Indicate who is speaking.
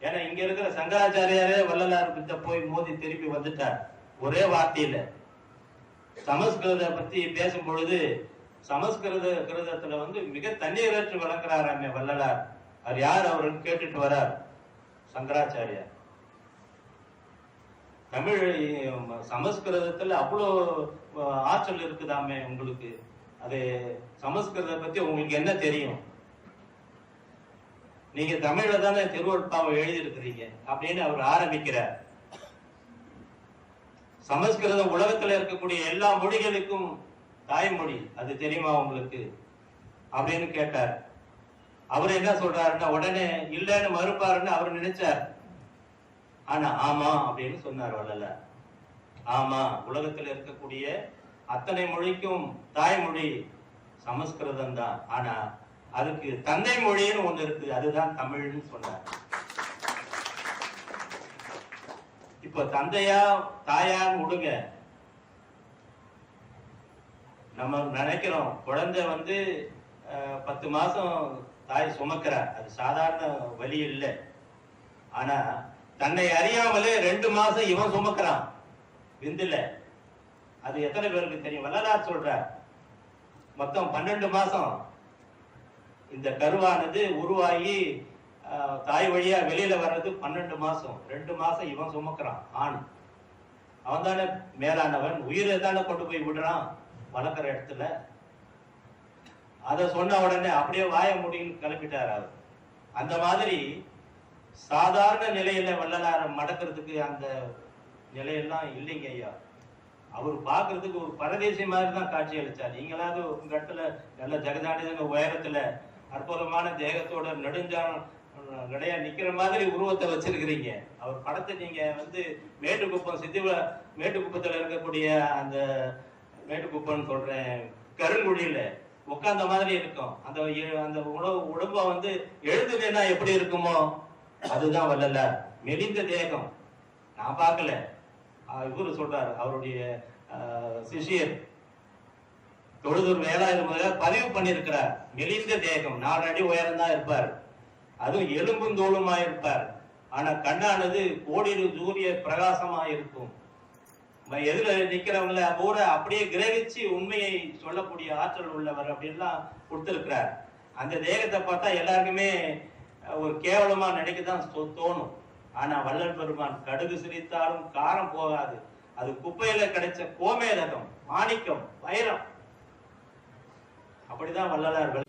Speaker 1: ஏன்னா இங்க இருக்கிற சங்கராச்சாரியாரே வள்ளலார் கிட்ட போய் மோதி திருப்பி வந்துட்டார். ஒரே வார்த்தையில. சமஸ்கிருத பத்தி பேசும் பொழுது சமஸ்கிருத கிருதத்துல வந்து மிக தண்ணீரற்று வழங்குறாராமே வள்ளலார். அவர் யார் அவருன்னு கேட்டுட்டு வரார். சங்கராச்சாரியார். தமிழ் சமஸ்கிருதத்துல அவ்வளோ ஆற்றல் இருக்குதாமே உங்களுக்கு? அது சமஸ்கிருத பத்தி உங்களுக்கு என்ன தெரியும்? நீங்க தமிழ்ல தானே திருவருட்பாவை எழுதி இருக்கிறீங்க அப்படின்னு அவர் ஆரம்பிக்கிறார். சமஸ்கிருதம் உலகத்துல இருக்கக்கூடிய எல்லா மொழிகளுக்கும் தாய்மொழி அது தெரியுமா உங்களுக்கு? அப்படின்னு கேட்டார். அவர் என்ன சொல்றாருன்னா உடனே இல்லைன்னு மறுப்பாருன்னு அவர் நினைச்சார். ஆனா ஆமா அப்படின்னு சொன்னார் வள்ளல. ஆமா உலகத்துல இருக்கக்கூடிய அத்தனை மொழிக்கும் தாய்மொழி சமஸ்கிருதம் தான் ஆனா அதுக்கு தந்தை மொழின்னு ஒண்ணு இருக்கு. அதுதான் தமிழ்னு சொன்னார். இப்ப தந்தையா தாயான்னு விடுங்க நம்ம நினைக்கிறோம் குழந்தை வந்து அஹ், பத்து மாசம் தாய் சுமக்கிறார் அது சாதாரண வழி இல்லை. ஆனா தன்னை அறியாமலே ரெண்டு மாசம் இவன் சுமக்கிறான். விந்துல. அது எத்தனை பேருக்கு தெரியும்? வள்ளலார் சொல்றார் மொத்தம் பன்னெண்டு மாசம். இந்த கருவானது உருவாகி தாய் வழியா வெளியில வர்றது பன்னெண்டு மாசம். ரெண்டு மாசம் இவன் சுமக்கிறான் ஆண். அவன் தானே மேலானவன். உயிரை தானே கொண்டு போய் விடுறான் வளர்க்குற இடத்துல. அதை சொன்ன உடனே அப்படியே வாய முடியும் கிளப்பிட்டார் அவர். அந்த மாதிரி சாதாரண நிலையில வள்ளலார மடக்கிறதுக்கு அந்த நிலையெல்லாம் இல்லைங்க ஐயா. அவர் பார்க்கறதுக்கு ஒரு பரதேசி மாதிரி தான் காட்சி அளிச்சார். நீங்களாவது உங்க இடத்துல நல்ல ஜெகதாடிதங்க உயரத்துல அற்புதமான தேகத்தோட நெடுஞ்சான் நடையா நிக்கிற மாதிரி உருவத்தை வச்சிருக்கிறீங்க. அவர் படத்தை நீங்க வந்து மேட்டுக்குப்பம் சித்திவ மேட்டுக்குப்பத்துல இருக்கக்கூடிய அந்த மேட்டுக்குப்பம்னு சொல்றேன் கருங்குழியில உட்கார்ந்த மாதிரி இருக்கும். அந்த அந்த உணவு உடம்ப வந்து எழுதுனா எப்படி இருக்குமோ அதுதான் வரல மெலிந்த தேகம். நான் பார்க்கல. இவரு சொல்றாரு அவருடைய சிஷியர் சிஷ்யர். தொழுதூர் வேலாயுத பதிவு பண்ணியிருக்கிறார். மெலிந்த தேகம். நாலு அடி உயரம்தான் இருப்பார். அதுவும் எலும்பும் தோளுமா இருப்பார். ஆனா கண்ணானது கோடியில் சூரிய பிரகாசமா இருக்கும். ம- எதிர நிக்கிறவங்கள கூட அப்படியே கிரகிச்சு உண்மையை சொல்லக்கூடிய ஆற்றல் உள்ளவர் அப்படின்லாம் கொடுத்திருக்கிறார். அந்த தேகத்தை பார்த்தா எல்லாருக்குமே ஒரு கேவலமா நினைக்கதான் தோணும். ஆனா வள்ளல் பெருமான் கடுகு சிரித்தாலும் காரம் போகாது. அது குப்பையில கிடைச்ச கோமேதகம் மாணிக்கம் வைரம். அப்படிதான் வள்ளலார்கள்.